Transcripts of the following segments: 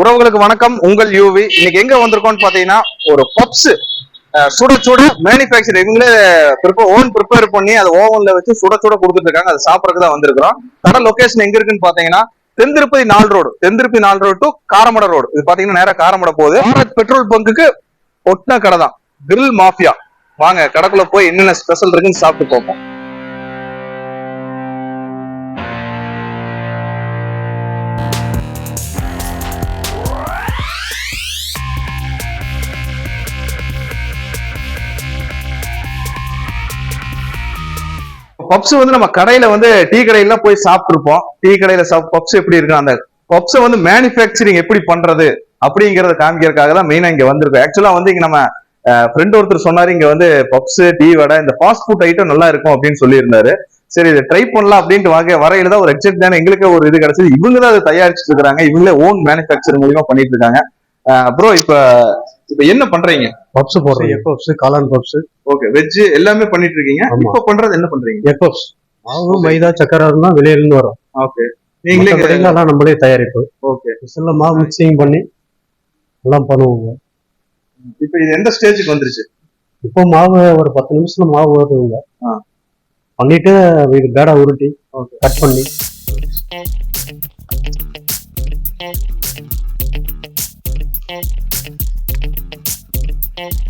உறவுகளுக்கு வணக்கம். உங்கள் யூவி. இன்னைக்கு எங்க வந்திருக்கோம்னு பாத்தீங்கன்னா ஒரு பப்ஸ் சுட சுட மேனுபேக்சர் இவங்களே ப்ரிப்பேர் ஓன் ப்ரிப்பேர் பண்ணி அதை ஓவன்ல வச்சு சுட சுட கொடுத்துட்டு இருக்காங்க. அதை சாப்பிடறதுக்கு தான் வந்திருக்கிறோம். கடை லொகேஷன் எங்க இருக்குன்னு பாத்தீங்கன்னா தென்திருப்பதி நாலு ரோடு தென்திருப்பதி நாலு ரோடு டு காரமட ரோடு இது பாத்தீங்கன்னா நேரா காரமட போகுது. பாரத் பெட்ரோல் பங்குக்கு ஒட்டின கடை தான். கிரில் மாஃபியா வாங்க கடைக்குள்ள போய் என்னென்ன ஸ்பெஷல் இருக்குன்னு சாப்பிட்டு பார்ப்போம். பப்ஸ் வந்து நம்ம கடையில வந்து டீ கடையில போய் சாப்பிட்டுருப்போம். டீ கடையில பப்ஸ் எப்படி இருக்கு அந்த பப்ஸை வந்து மேனுஃபேக்சரிங் எப்படி பண்றது அப்படிங்கறத காமிக்கிறதுக்காக தான் மெயினா இங்க வந்திருக்கோம். ஆக்சுவலா வந்து இங்க நம்ம ஃப்ரெண்ட் ஒருத்தர் சொன்னாரு இங்க வந்து பப்ஸ் டீ வடை இந்த ஃபாஸ்ட் ஃபுட் ஐட்டம் நல்லா இருக்கும் அப்படின்னு சொல்லியிருந்தாரு. சரி இதை ட்ரை பண்ணலாம் அப்படின்ட்டு வாங்க வரையில தான் ஒரு எக்ஸெக்ட் தானே எங்களுக்கு ஒரு இது கிடைச்சது. இவங்க தான் அதை தயாரிச்சுட்டு இருக்காங்க இவங்களே ஓன் மேனுஃபேக்சரிங் மூலியமா பண்ணிட்டு இருக்காங்க. ப்ரோ இப்ப இப்ப என்ன பண்றீங்க? பப்ஸ் போடுறோம். எக் பப்ஸ் காளான் பப்ஸ் ஓகே வெஜ் எல்லாமே பண்ணிட்டு இருக்கீங்க. இப்ப பண்றது என்ன பண்றீங்க? எக் பப்ஸ் மாவு மைதா சக்கரை இருந்தா வெளியில இருந்து வரும். ஓகே நீங்களே எல்லாம் நம்மளே தயாரிப்பு ஓகே சில மாவு மிக்சிங் பண்ணி எல்லாம் பண்ணுவோங்க. இப்ப இது எந்த ஸ்டேஜுக்கு வந்துருச்சு? இப்போ மாவு ஒரு பத்து நிமிஷத்துல மாவு வருதுங்க. பண்ணிட்டு இது பேடா உருட்டி கட் பண்ணி. எத்தனை Thank you.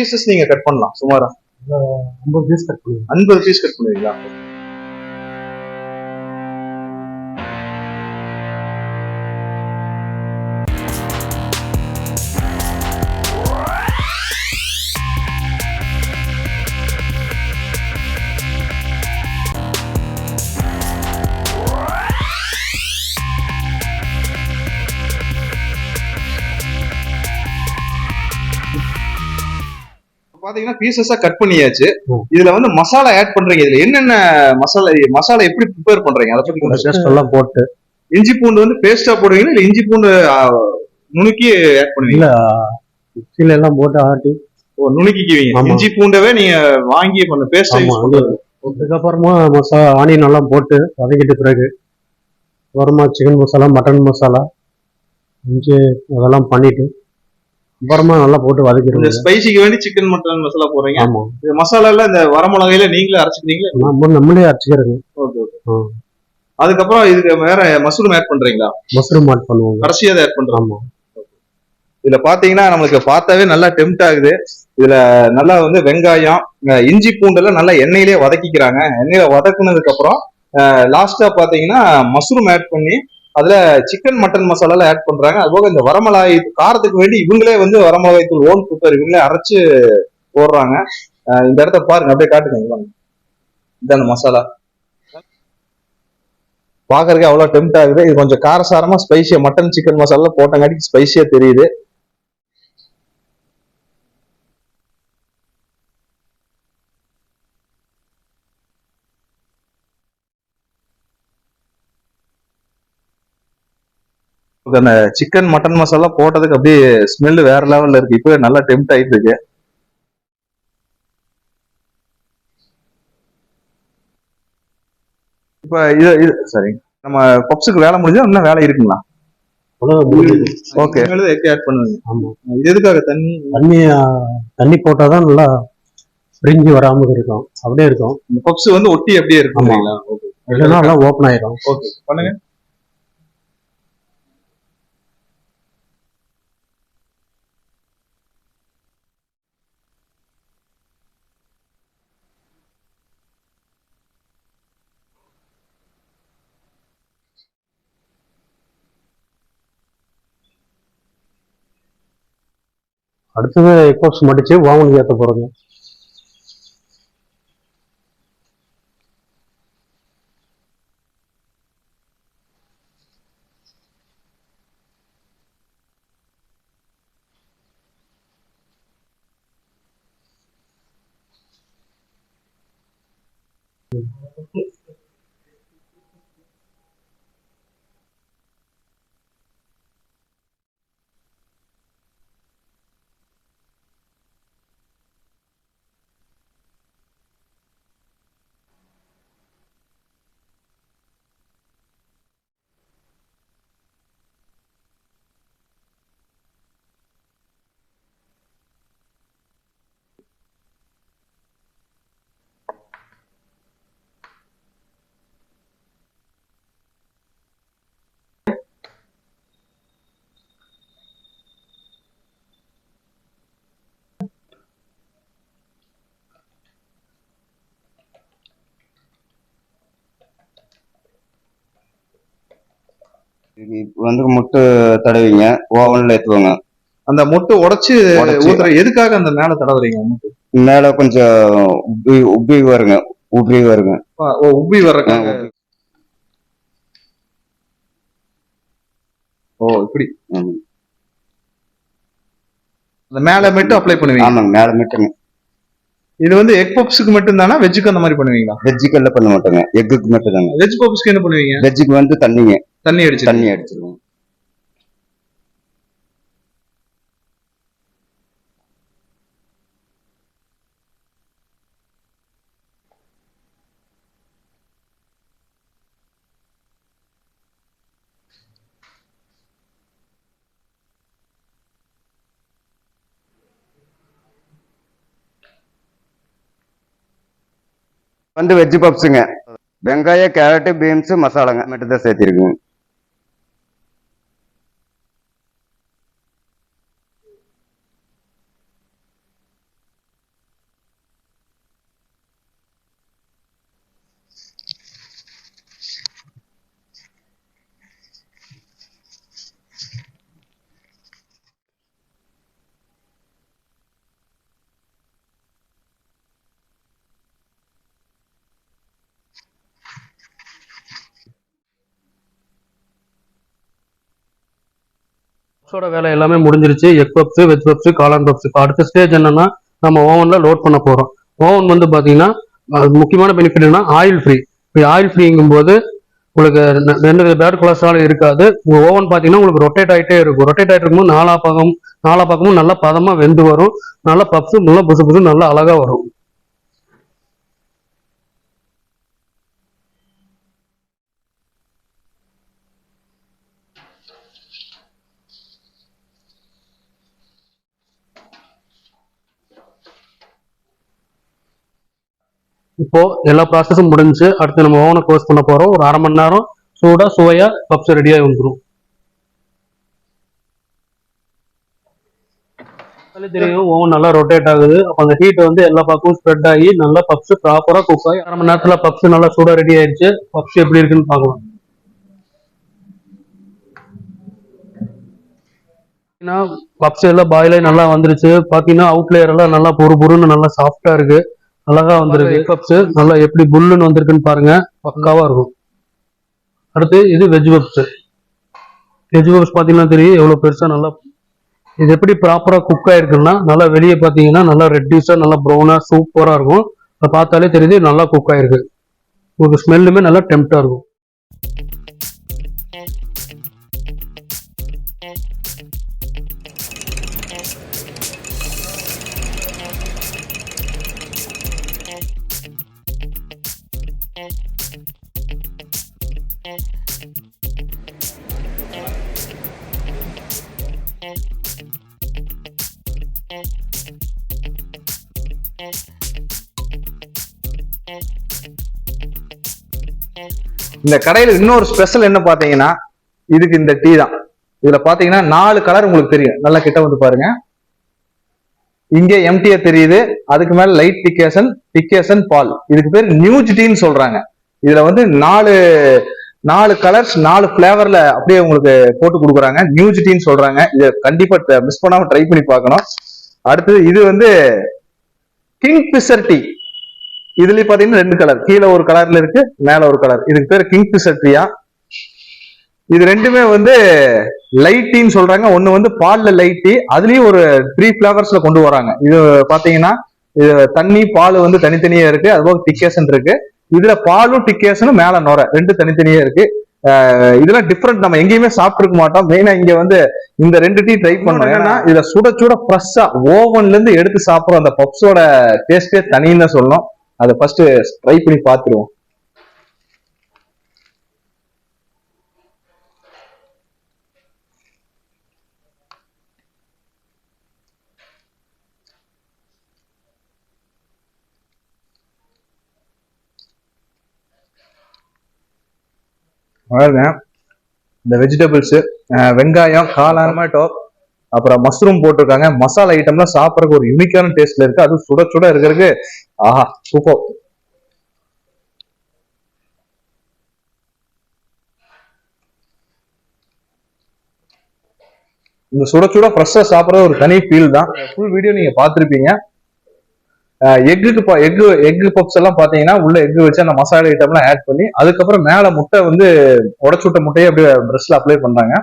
பீசஸ் நீங்க கட் பண்ணலாம் சுமாரா. ரொம்ப பீஸ் கட் பண்ணுவோம் ஐம்பது பீஸ் கட் பண்ணுவீங்களா? பாத்தீங்கன்னா பீசஸா கட் பண்ணியாச்சு. இதுல வந்து மசாலா ஆட் பண்றீங்க. இதுல என்னென்ன மசாலா மசாலா எப்படி ப்ரிப்பேர் பண்றீங்க? அதை பத்தி எல்லாம் போட்டு. இஞ்சி பூண்டு வந்து பேஸ்டா போடுவீங்களா? இல்ல இஞ்சி பூண்டு நுணுக்கி ஆட் பண்ணுவீங்க இல்ல மிக்சில எல்லாம் போட்டு ஆட்டி. ஓ, நுணுக்கிக்குவீங்க. இஞ்சி பூண்டவே நீங்க வாங்கி பண்ண பேஸ்ட் அதுக்கப்புறமா மசா ஆனியன் எல்லாம் போட்டு வதக்கிட்ட பிறகு அப்புறமா சிக்கன் மசாலா மட்டன் மசாலா இஞ்சி அதெல்லாம் பண்ணிட்டு அப்புறமா நல்லா போட்டு இந்த வதக்கிடுவோம் ஸ்பைசிக்கு வேண்டி சிக்கன் மட்டன் மசாலா போடுறீங்க. ஆமா. இந்த மசாலா எல்லாம் இந்த வரமிளகையில நீங்களே அரைச்சிக்கிறீங்களா நம்ம நம்மளே அரைச்சிக்கிறது ஓகே ஓகே. அதுக்கப்புறம் இதுக்கு வேற மஷ்ரூம் ஆட் பண்றீங்களா? மஷ்ரூம் ஆட் பண்ணுவாங்க. கடைசியா ஆட் பண்றோம். ஆமா. இதுல பாத்தீங்கன்னா நம்மளுக்கு பார்த்தாவே நல்லா டெம்ட் ஆகுது. இதுல நல்லா வந்து வெங்காயம் இஞ்சி பூண்டெல்லாம் நல்லா எண்ணெயிலே வதக்கிக்கிறாங்க. எண்ணெயில வதக்குனதுக்கு அப்புறம் லாஸ்டா பாத்தீங்கன்னா மஷ்ரூம் ஆட் பண்ணி அதுல சிக்கன் மட்டன் மசாலா ஆட் பண்றாங்க. அது போக இந்த வரமிளகாய் காரத்துக்கு வேண்டி இவங்களே வந்து வரமிளகாய் தூள் ஓன் ப்ரிப்பேர் இவங்களே அரைச்சு போடுறாங்க. இந்த இடத்த பாருங்க அப்படியே காட்டுங்க இங்க அந்த மசாலா. பாக்குறதுக்கு அவ்வளவு டெம்ட் ஆகுது. இது கொஞ்சம் காரசாரமா ஸ்பைசியா மட்டன் சிக்கன் மசாலா போட்டங்காட்டி ஸ்பைசியா தெரியுது. அந்த சிக்கன் மட்டன் மசாலா போட்டதுக்கு அப்படியே ஸ்மெல் வேற லெவல்ல இருக்கு. இப்போ நல்லா டெம்ட் ஆயிட்டு இருக்கு. இப்ப இது இது சரி நம்ம பப்ஸுக்கு வேலை முடிஞ்சா இன்னும் வேலை இருக்குங்களா. ஓகே ஆட் பண்ணுவீங்க? ஆமா. இது எதுக்காக தண்ணி? தண்ணி தண்ணி போட்டாதான் நல்லா பிரிஞ்சு வராம இருக்கும். அப்படியே இருக்கும். இந்த பப்ஸ் வந்து ஒட்டி அப்படியே இருக்குங்களா இல்லைன்னா எல்லாம் ஓப்பன் ஆயிரும். ஓகே பண்ணுங்க. அடுத்தது எக்கோப்ஸ் மடித்து வாமனுக்கு ஏற்ற போகிறோங்க Thank you. இப்ப வந்து முட்டை தடவிங்க ஓவன்ல ஏத்துவாங்க. அந்த முட்டை உடைச்சு. ஊத்துற எதுக்காக அந்த மேல தடவுறீங்க மேல கொஞ்சம் உப்பி உப்பி வருங்க உப்பி வருங்க. உப்பி வர்றக்காக ஆ, ஓ இப்படி. அந்த மேல மட்டும் அப்ளை பண்ணுவீங்க? ஆமாங்க மேல மட்டுங்க இது வந்து எக் பப்ஸுக்கு மட்டும் தானா வெஜ்ஜுக்கு அந்த மாதிரி பண்ணுவீங்களா? வெஜ்ஜுக்கெல்லாம் பண்ண மாட்டோங்க. எக்குக்கு மட்டும் தாங்க வெஜ் பப்ஸ்க்கு என்ன பண்ணுவீங்க? வெஜ்ஜுக்கு வந்து தண்ணிங்க. தண்ணி அடிச்சு தண்ணி அடிச்சிருவோம். வந்து வெஜ் பப்ஸுங்க வெங்காயம் கேரட்டு பீன்ஸ் மசாலாங்க. மட்டும் தான் சேர்த்திருக்குங்க பப்ஸோட வேலை எல்லாமே முடிஞ்சிருச்சு. எக் பப்ஸ் வெஜ் பப்ஸ் காளான் பப்ஸ் இப்போ அடுத்த ஸ்டேஜ் என்னன்னா நம்ம ஓவனில் லோட் பண்ண போகிறோம் ஓவன் வந்து பார்த்தீங்கன்னா முக்கியமான பெனிஃபிட் என்ன ஆயில் ஃப்ரீ இப்போ ஆயில் ஃப்ரீங்கும் போது உங்களுக்கு ரெண்டு வித பேட் கொலஸ்ட்ராலும் இருக்காது. ஓவன் பார்த்தீங்கன்னா உங்களுக்கு ரொட்டேட் ஆகிட்டே இருக்கும். ரொட்டேட் ஆகிட்டு இருக்கும்போது நாலா பக்கம் நாலா பக்கமும் நல்லா பதமாக வெந்து வரும். நல்லா பப்ஸ் நல்லா புசு புசு நல்லா அழகாக வரும். இப்போ எல்லா ப்ராசஸும் முடிஞ்சு அடுத்து நம்ம ஓவனை க்ளோஸ் பண்ண போகிறோம் ஒரு அரை மணி நேரம் சூடாக சுவையாக பப்ஸ் ரெடியாகி வந்துடும் தெரியும் ஓவன் நல்லா ரொட்டேட் ஆகுது. அப்போ அந்த ஹீட் வந்து எல்லா பக்கமும் ஸ்ப்ரெட் ஆகி நல்லா பப்ஸ் ப்ராப்பராக குக் ஆகி அரை மணி நேரத்தில் பப்ஸ் நல்லா சூடாக ரெடி ஆயிடுச்சு. பப்ஸ் எப்படி இருக்குன்னு பார்க்கலாம். பப்ஸ் எல்லாம் பாயிலே நல்லா வந்துருச்சு. பார்த்தீங்கன்னா அவுட்லேயர் எல்லாம் நல்லா பொறு பொறுன்னு நல்லா சாஃப்டாக இருக்கு. அழகா வந்திருக்கு. நல்லா எப்படி புல்லுன்னு வந்திருக்குன்னு பாருங்க. பக்காவா இருக்கும். அடுத்து இது வெஜ் பப்ஸ் வெஜ் பப்ஸ் பாத்தீங்கன்னா தெரியும் எவ்வளவு பெருசா நல்லா இது எப்படி ப்ராப்பரா குக் ஆயிருக்குன்னா நல்லா வெளியே பாத்தீங்கன்னா நல்லா ரெட்டிஷா நல்லா ப்ரௌனா சூப்பரா இருக்கும். அதை பார்த்தாலே தெரியுது நல்லா குக் ஆயிருக்கு. உங்களுக்கு ஸ்மெல்லுமே நல்லா டெம்ப்டா இருக்கும். இந்த கடையில இன்னொரு ஸ்பெஷல் என்ன பாத்தீங்கன்னா இதுக்கு இந்த டீ தான். இதுல பாத்தீங்கன்னா நாலு கலர் உங்களுக்கு தெரியும். நல்லா கிட்ட வந்து பாருங்க. இங்க எம்டியா தெரியுது. அதுக்கு மேல லைட் டிக்கேசன் டிக்கேசன் பால் இதுக்கு பேர் நியூஜ் டீன்னு சொல்றாங்க. இதுல வந்து நாலு நாலு கலர்ஸ் நாலு பிளேவர்ல அப்படியே உங்களுக்கு போட்டு கொடுக்குறாங்க. நியூஜ் டீன்னு சொல்றாங்க. இதை கண்டிப்பா மிஸ் பண்ணாம ட்ரை பண்ணி பார்க்கணும். அடுத்தது இது வந்து கிங் பிசர் டீ இதுலயும் பாத்தீங்கன்னா ரெண்டு கலர் கீழே ஒரு கலர்ல இருக்கு மேல ஒரு கலர் இதுக்கு பேர் கிங் டீயா இது ரெண்டுமே வந்து லைட் டீன்னு சொல்றாங்க. ஒன்னு வந்து பால்ல லைட் டீ அதுலயும் ஒரு த்ரீ பிளேவர்ஸ்ல கொண்டு வராங்க. இது பாத்தீங்கன்னா இது தண்ணி பால் வந்து தனித்தனியா இருக்கு. அதுபோக டிக்கேசன் இருக்கு. இதுல பாலும் டிக்கேஷனும் மேல நுர. ரெண்டு தனித்தனியா இருக்கு. இதெல்லாம் டிஃப்ரெண்ட் நம்ம எங்கேயுமே சாப்பிட்டுருக்க மாட்டோம். மெயினா இங்க வந்து இந்த ரெண்டு டீ ட்ரை பண்ணோம். ஏன்னா இதுல சுட சுட ஃப்ரெஷ்ஷா ஓவன்ல இருந்து எடுத்து சாப்பிடுற அந்த பப்ஸோட டேஸ்டே தனின்னு தான் சொல்லணும் அதை ஃபர்ஸ்ட் ட்ரை பண்ணி பார்த்துருவோம் பாருங்க இந்த வெஜிடபிள்ஸு வெங்காயம் காளான் டொமேட்டோ அப்புறம் மஷ்ரூம் போட்டிருக்காங்க. மசாலா ஐட்டம்லாம் சாப்பிட்றதுக்கு ஒரு யூனிக்கான டேஸ்ட்ல இருக்கு. அது சுட சுட இருக்கிறதுக்கு ஆஹா சூப்பர் இந்த சுட சுட ஃப்ரெஷ்ஷாக சாப்பிட்றது ஒரு தனி ஃபீல் தான். ஃபுல் வீடியோ நீங்க பார்த்துருப்பீங்க. எக்குக்கு எக்கு எக்கு பப்ஸ் எல்லாம் பாத்தீங்கன்னா உள்ள எக்கு வச்சு அந்த மசாலா ஐட்டம்லாம் ஆட் பண்ணி அதுக்கப்புறம் மேல முட்டை வந்து உடச்சுட்ட முட்டையை அப்படியே பிரஷ்ல அப்ளை பண்றாங்க.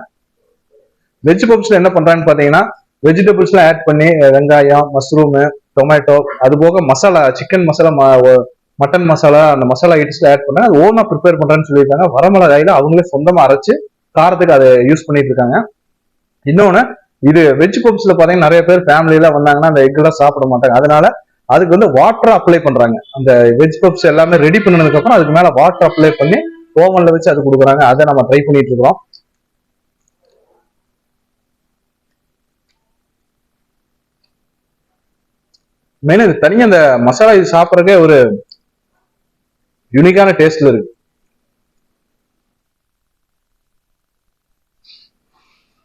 வெஜ் பப்ஸ்ல என்ன பண்றாங்கன்னு பாத்தீங்கன்னா வெஜிடபிள்ஸ்லாம் ஆட் பண்ணி வெங்காயம் மஷ்ரூமு டொமேட்டோ அது போக மசாலா சிக்கன் மசாலா மட்டன் மசாலா அந்த மசாலா ஐட்டம்ஸ்ல ஆட் பண்ண அது ஓனா ப்ரிப்பேர் பண்றேன்னு சொல்லியிருக்காங்க. வரமிளகாயில அவங்களே சொந்தமா அரைச்சு காரத்துக்கு அதை யூஸ் பண்ணிட்டு இருக்காங்க. இன்னொன்னு இது வெஜ் பப்ஸ்ல பாத்தீங்கன்னா நிறைய பேர் ஃபேமிலியில வந்தாங்கன்னா அந்த எக் எல்லாம் சாப்பிட மாட்டாங்க. அதனால அதுக்கு வந்து வாட்டர் அப்ளை பண்றாங்க. அந்த வெஜ் பப்ஸ் எல்லாமே ரெடி பண்ணதுக்கு அப்புறம் அதுக்கு மேல வாட்டர் அப்ளை பண்ணி ஓவன்ல வச்சு அது கொடுக்குறாங்க. அதை நம்ம ட்ரை பண்ணிட்டு இருக்கிறோம். மெயினா இது தனியா அந்த மசாலா இது சாப்பிட்றதுக்கே ஒரு யூனிக்கான டேஸ்ட்ல இருக்கு.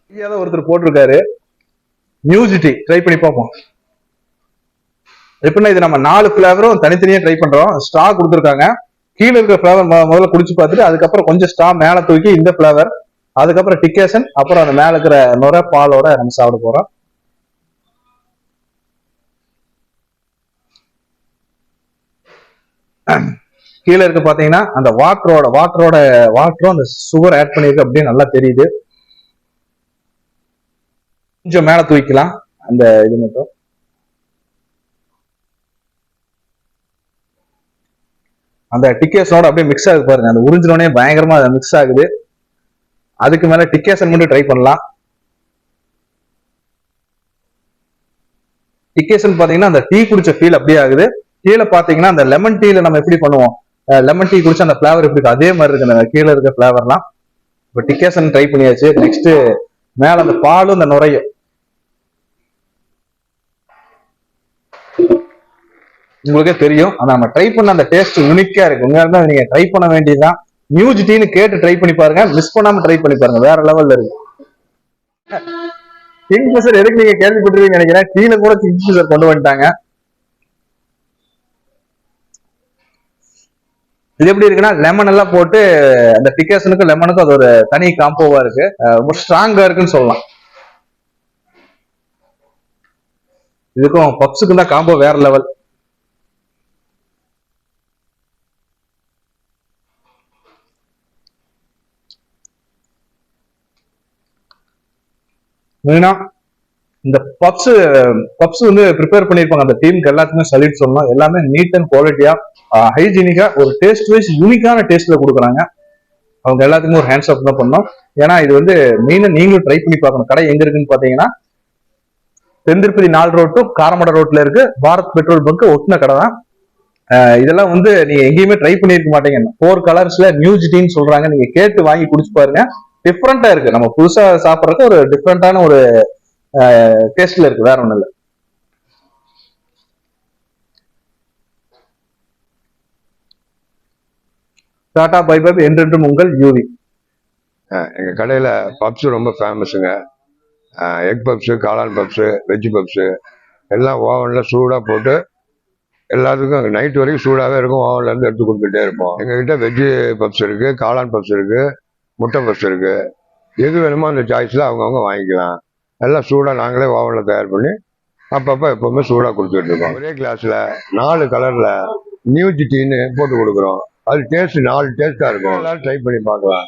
இந்தியால ஒருத்தர் போட்டிருக்காரு. மியூசிட்டி ட்ரை பண்ணி பார்ப்போம். எப்படின்னா இது நம்ம நாலு ஃபிளேவரும் தனித்தனியா ட்ரை பண்றோம். ஸ்ட்ரா கொடுத்துருக்காங்க. கீழே இருக்கிற ஃபிளேவர் முதல்ல குடிச்சு பார்த்துட்டு அதுக்கப்புறம் கொஞ்சம் ஸ்ட்ரா மேல தூக்கி இந்த ஃபிளேவர் அதுக்கப்புறம் டிக்கேசன் அப்புறம் அந்த மேல இருக்கிற நுர பாலோட நம்ம சாப்பிட போறோம். கீழே இருக்கு பாத்தீங்கன்னா அந்த வாட்டரோட வாட்டரோட வாட்டரும் அந்த சுகர் ஆட் பண்ணிருக்கு அப்படியே நல்லா தெரியுது. கொஞ்சம் மேல தூக்கிக்கலாம். அந்த இது மட்டும். அந்த டிக்கேஷனோட அப்படியே மிக்ஸ் ஆகுது பாருங்க. அந்த உறிஞ்சினோடனே பயங்கரமா மிக்ஸ் ஆகுது. அதுக்கு மேல டிக்கேஷன் மட்டும் ட்ரை பண்ணலாம். டிக்கேஷன் பாத்தீங்கன்னா அந்த டீ குடிச்ச ஃபீல் அப்படியே ஆகுது. கீழே பாத்தீங்கன்னா அந்த லெமன் டீல நம்ம எப்படி பண்ணுவோம்? லெமன் டீ குடிச்ச அந்த ஃபிளேவர் எப்படி இருக்கு அதே மாதிரி இருக்கு அந்த கீழே இருக்க ஃபிளேவர்லாம் இப்போ டிக்கேஷன் ட்ரை பண்ணியாச்சு. நெக்ஸ்ட் மேல அந்த பாலும் அந்த நுரையும். உங்களுக்கே தெரியும். ஆனா நம்ம ட்ரை பண்ண அந்த டேஸ்ட் யூனிக்கா இருக்கு. உண்மையாலுமே தான் நீங்க ட்ரை பண்ண வேண்டியதுதான். நியூஜ் டீன்னு கேட்டு ட்ரை பண்ணி பாருங்க. மிஸ் பண்ணாம ட்ரை பண்ணி பாருங்க. வேற லெவல்ல இருக்கு. கிங் ஃபிஷர் எதுக்கு நீங்க கேள்விப்பட்டிருக்கீங்க நினைக்கிறேன். டீல கூட கிங் ஃபிஷர் கொண்டு வந்துட்டாங்க. இது எப்படி இருக்குன்னா லெமன் எல்லாம் போட்டு அந்த டிக்கேஷனுக்கும் லெமனுக்கும் அது ஒரு தனி காம்போவா இருக்கு. ரொம்ப ஸ்ட்ராங்கா இருக்குன்னு சொல்லலாம். இதுக்கும் பப்ஸுக்கும் தான் காம்போ வேற லெவல் மெயினா இந்த பப்ஸ் பப்ஸ் வந்து ப்ரிப்பேர் பண்ணிருப்பாங்க அந்த டீமுக்கு எல்லாத்துக்குமே சல்யூட் சொல்லணும். எல்லாமே நீட் அண்ட் குவாலிட்டியா ஹைஜீனிக்கா ஒரு டேஸ்ட் வைஸ் யூனிக்கான டேஸ்ட்ல கொடுக்குறாங்க. அவங்க எல்லாத்துக்குமே ஒரு ஹேண்ட்ஸ் அப் தான் பண்ணோம். ஏன்னா இது வந்து மெயினா நீங்களும் ட்ரை பண்ணி பார்க்கணும். கடை எங்க இருக்குன்னு பாத்தீங்கன்னா தென்திருப்பதி நாலு ரோட்டும் காரமட காரமடை ரோட்ல இருக்கு. பாரத் பெட்ரோல் பங்க் ஒட்டின கடை தான். இதெல்லாம் வந்து நீங்க எங்கேயுமே ட்ரை பண்ணிருக்க மாட்டீங்க. ஃபோர் கலர்ஸ்ல நியூஸ் டீன்னு சொல்றாங்க. நீங்க கேட்டு வாங்கி குடிச்சு பாருங்க. டிஃப்ரெண்டா இருக்கு. நம்ம புதுசா சாப்பிட்றதுக்கு ஒரு டிஃப்ரெண்டான ஒரு டேஸ்ட்ல இருக்கு வேற ஒன்றும் இல்ல டாடா பை பை என்றென்றும் உங்கள் யூவி எங்கள் கடையில் பப்ஸ் ரொம்ப ஃபேமஸுங்க எக் பப்ஸு காளான் பப்ஸு வெஜ் பப்ஸு எல்லாம் ஓவனில் சூடாக போட்டு எல்லாத்துக்கும் நைட் வரைக்கும் சூடாகவே இருக்கும். ஓவன்லேருந்து எடுத்து கொடுத்துட்டே இருப்போம். எங்ககிட்ட வெஜ்ஜு பப்ஸ் இருக்குது காளான் பப்ஸ் இருக்குது முட்டை பப்ஸ் இருக்குது எது வேணுமோ அந்த சாய்ஸில் அவங்கவுங்க வாங்கிக்கலாம். எல்லாம் சூடாக நாங்களே ஓவனில் தயார் பண்ணி அப்பப்போ எப்போவுமே சூடாக கொடுத்துட்டு இருக்கோம். ஒரே கிளாஸில் நாலு கலரில் நியூஜி டீன்னு போட்டு கொடுக்குறோம். அது டேஸ்ட் நாலு டேஸ்ட்டாக இருக்கும். எல்லாரும் ட்ரை பண்ணி பார்க்கலாம்.